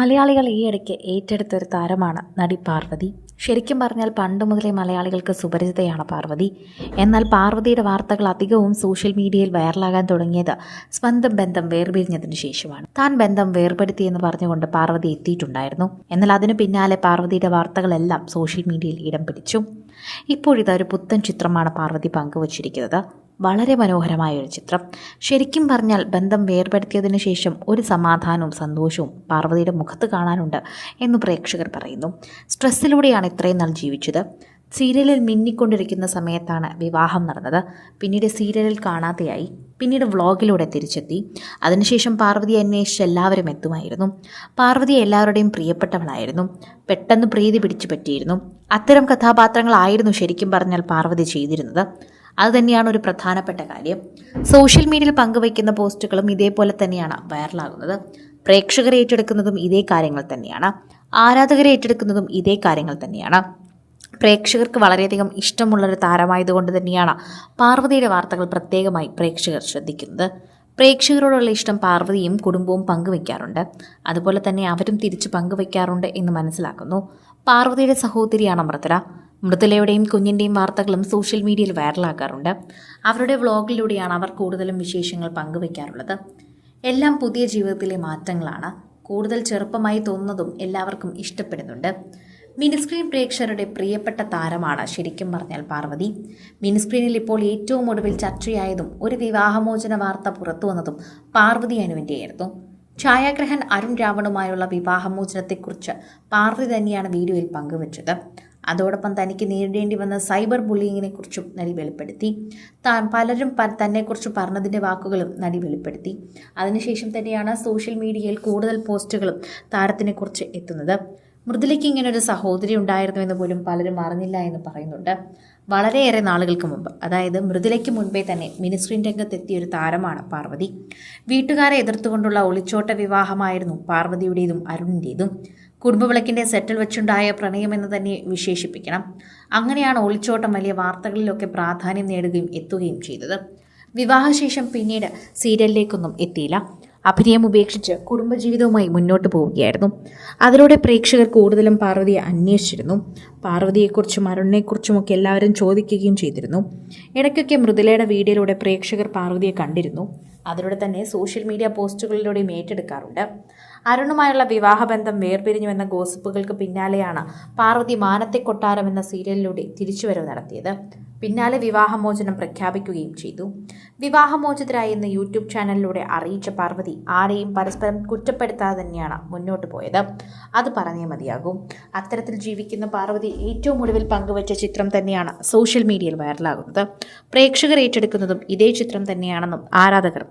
മലയാളികൾ ഈയിടയ്ക്ക് ഏറ്റെടുത്ത ഒരു താരമാണ് നടി പാർവതി. ശരിക്കും പറഞ്ഞാൽ പണ്ട് മുതലേ മലയാളികൾക്ക് സുപരിചിതയാണ് പാർവതി. എന്നാൽ പാർവതിയുടെ വാർത്തകൾ അധികവും സോഷ്യൽ മീഡിയയിൽ വൈറലാകാൻ തുടങ്ങിയത് സ്വന്തം ബന്ധം വേർപിരിഞ്ഞതിന് ശേഷമാണ്. താൻ ബന്ധം വേർപെടുത്തിയെന്ന് പറഞ്ഞുകൊണ്ട് പാർവതി എത്തിയിട്ടുണ്ടായിരുന്നു. എന്നാൽ അതിനു പിന്നാലെ പാർവതിയുടെ വാർത്തകളെല്ലാം സോഷ്യൽ മീഡിയയിൽ ഇടം പിടിച്ചു. ഇപ്പോഴിതൊരു പുത്തൻ ചിത്രമാണ് പാർവതി പങ്കുവച്ചിരിക്കുന്നത്. വളരെ മനോഹരമായ ഒരു ചിത്രം. ശരിക്കും പറഞ്ഞാൽ ബന്ധം വേർപെടുത്തിയതിന് ശേഷം ഒരു സമാധാനവും സന്തോഷവും പാർവതിയുടെ മുഖത്ത് കാണാനുണ്ട് എന്ന് പ്രേക്ഷകർ പറയുന്നു. സ്ട്രെസ്സിലൂടെയാണ് ഇത്രയും നാൾ ജീവിച്ചത്. സീരിയലിൽ മിന്നിക്കൊണ്ടിരിക്കുന്ന സമയത്താണ് വിവാഹം നടന്നത്. പിന്നീട് സീരിയലിൽ കാണാതെയായി. പിന്നീട് വ്ളോഗിലൂടെ തിരിച്ചെത്തി. അതിനുശേഷം പാർവതി അന്വേഷിച്ച് എല്ലാവരും എത്തുമായിരുന്നു. പാർവതി എല്ലാവരുടെയും പ്രിയപ്പെട്ടവളായിരുന്നു. പെട്ടെന്ന് പ്രീതി പിടിച്ചു പറ്റിയിരുന്നു. അത്തരം കഥാപാത്രങ്ങളായിരുന്നു ശരിക്കും പറഞ്ഞാൽ പാർവതി ചെയ്തിരുന്നത്. അതുതന്നെയാണ് ഒരു പ്രധാനപ്പെട്ട കാര്യം. സോഷ്യൽ മീഡിയയിൽ പങ്കുവയ്ക്കുന്ന പോസ്റ്റുകളും ഇതേപോലെ തന്നെയാണ് വൈറലാകുന്നത്. പ്രേക്ഷകർ ഏറ്റെടുക്കുന്നതും ഇതേ കാര്യങ്ങൾ തന്നെയാണ്. ആരാധകരെ ഏറ്റെടുക്കുന്നതും ഇതേ കാര്യങ്ങൾ തന്നെയാണ്. പ്രേക്ഷകർക്ക് വളരെയധികം ഇഷ്ടമുള്ളൊരു താരമായതുകൊണ്ട് തന്നെയാണ് പാർവതിയുടെ വാർത്തകൾ പ്രത്യേകമായി പ്രേക്ഷകർ ശ്രദ്ധിക്കുന്നത്. പ്രേക്ഷകരോടുള്ള ഇഷ്ടം പാർവതിയും കുടുംബവും പങ്കുവയ്ക്കാറുണ്ട് അതുപോലെ തന്നെ അവരും തിരിച്ചു പങ്കുവയ്ക്കാറുണ്ട് എന്ന് മനസ്സിലാക്കുന്നു. പാർവതിയുടെ സഹോദരിയാണ് അമൃതര മൃദുലയുടെയും കുഞ്ഞിന്റെയും വാർത്തകളും സോഷ്യൽ മീഡിയയിൽ വൈറലാക്കാറുണ്ട് അവരുടെ വ്ളോഗിലൂടെയാണ് അവർ കൂടുതലും വിശേഷങ്ങൾ പങ്കുവയ്ക്കാറുള്ളത് എല്ലാം പുതിയ ജീവിതത്തിലെ മാറ്റങ്ങളാണ്. കൂടുതൽ ചെറുപ്പമായി തോന്നുന്നതും എല്ലാവർക്കും ഇഷ്ടപ്പെടുന്നുണ്ട്. മിനിസ്ക്രീൻ പ്രേക്ഷകരുടെ പ്രിയപ്പെട്ട താരമാണ് ശരിക്കും പറഞ്ഞാൽ പാർവതി. മിനിസ്ക്രീനിൽ ഇപ്പോൾ ഏറ്റവും ഒടുവിൽ ചർച്ചയായതും ഒരു വിവാഹമോചന വാർത്ത പുറത്തു വന്നതും പാർവതി അനുവിന്റെയായിരുന്നു ഛായാഗ്രഹൻ അരുൺ രാവണുമായുള്ള വിവാഹമോചനത്തെക്കുറിച്ച് പാർവതി തന്നെയാണ് വീഡിയോയിൽ പങ്കുവച്ചത്. അതോടൊപ്പം തനിക്ക് നേരിടേണ്ടി വന്ന സൈബർ ബുള്ളിങ്ങിനെ കുറിച്ചും നടി വെളിപ്പെടുത്തി. താൻ പലരും തന്നെക്കുറിച്ച് പറഞ്ഞതിന്റെ വാക്കുകളും നടി വെളിപ്പെടുത്തി. അതിനുശേഷം തന്നെയാണ് സോഷ്യൽ മീഡിയയിൽ കൂടുതൽ പോസ്റ്റുകളും താരത്തിനെക്കുറിച്ച് എത്തുന്നത്. മൃദുലയ്ക്ക് ഇങ്ങനെ ഒരു സഹോദരി ഉണ്ടായിരുന്നുവെന്ന് പോലും പലരും അറിഞ്ഞില്ല എന്ന് പറയുന്നുണ്ട്. വളരെയേറെ നാളുകൾക്ക് മുമ്പ് അതായത് മൃദുലയ്ക്ക് മുൻപേ തന്നെ മിനിസ്ട്രീൻ രംഗത്തെത്തിയ ഒരു താരമാണ് പാർവതി. വീട്ടുകാരെ എതിർത്തുകൊണ്ടുള്ള ഒളിച്ചോട്ട വിവാഹമായിരുന്നു പാർവതിയുടേതും അരുണിന്റേതും കുടുംബവിളക്കിന്റെ സെറ്റിൽ വെച്ചുണ്ടായ പ്രണയമെന്ന് തന്നെ വിശേഷിപ്പിക്കണം. അങ്ങനെയാണ് ഒളിച്ചോട്ടം വലിയ വാർത്തകളിലൊക്കെ പ്രാധാന്യം നേടുകയും എത്തുകയും ചെയ്തത്. വിവാഹശേഷം പിന്നീട് സീരിയലിലേക്കൊന്നും എത്തിയില്ല. അഭിനയം ഉപേക്ഷിച്ച് കുടുംബജീവിതവുമായി മുന്നോട്ട് പോവുകയായിരുന്നു. അതിലൂടെ പ്രേക്ഷകർ കൂടുതലും പാർവതിയെ അന്വേഷിച്ചിരുന്നു. പാർവതിയെക്കുറിച്ചും അരുണിനെക്കുറിച്ചുമൊക്കെ എല്ലാവരും ചോദിക്കുകയും ചെയ്തിരുന്നു. ഇടയ്ക്കൊക്കെ മൃദുലയുടെ വീഡിയോയിലൂടെ പ്രേക്ഷകർ പാർവതിയെ കണ്ടിരുന്നു. അതിലൂടെ തന്നെ സോഷ്യൽ മീഡിയ പോസ്റ്റുകളിലൂടെയും ഏറ്റെടുക്കാറുണ്ട്. അരുണുമായുള്ള വിവാഹബന്ധം വേർപിരിഞ്ഞു എന്ന ഗോസിപ്പുകൾക്ക് പിന്നാലെയാണ് പാർവതി മാനത്തെ കൊട്ടാരം എന്ന സീരിയലിലൂടെ തിരിച്ചുവരവ് നടത്തിയത്. പിന്നാലെ വിവാഹമോചനം പ്രഖ്യാപിക്കുകയും ചെയ്തു. വിവാഹമോചിതരായി എന്ന് യൂട്യൂബ് ചാനലിലൂടെ അറിയിച്ച പാർവതി ആരെയും പരസ്പരം കുറ്റപ്പെടുത്താതെ തന്നെയാണ് മുന്നോട്ട് പോയത്. അത് പറഞ്ഞേ മതിയാകും. അത്തരത്തിൽ ജീവിക്കുന്ന പാർവതി ഏറ്റവും ഒടുവിൽ പങ്കുവച്ച ചിത്രം തന്നെയാണ് സോഷ്യൽ മീഡിയയിൽ വൈറലാകുന്നത്. പ്രേക്ഷകർ ഏറ്റെടുക്കുന്നതും ഇതേ ചിത്രം തന്നെയാണെന്നും ആരാധകർ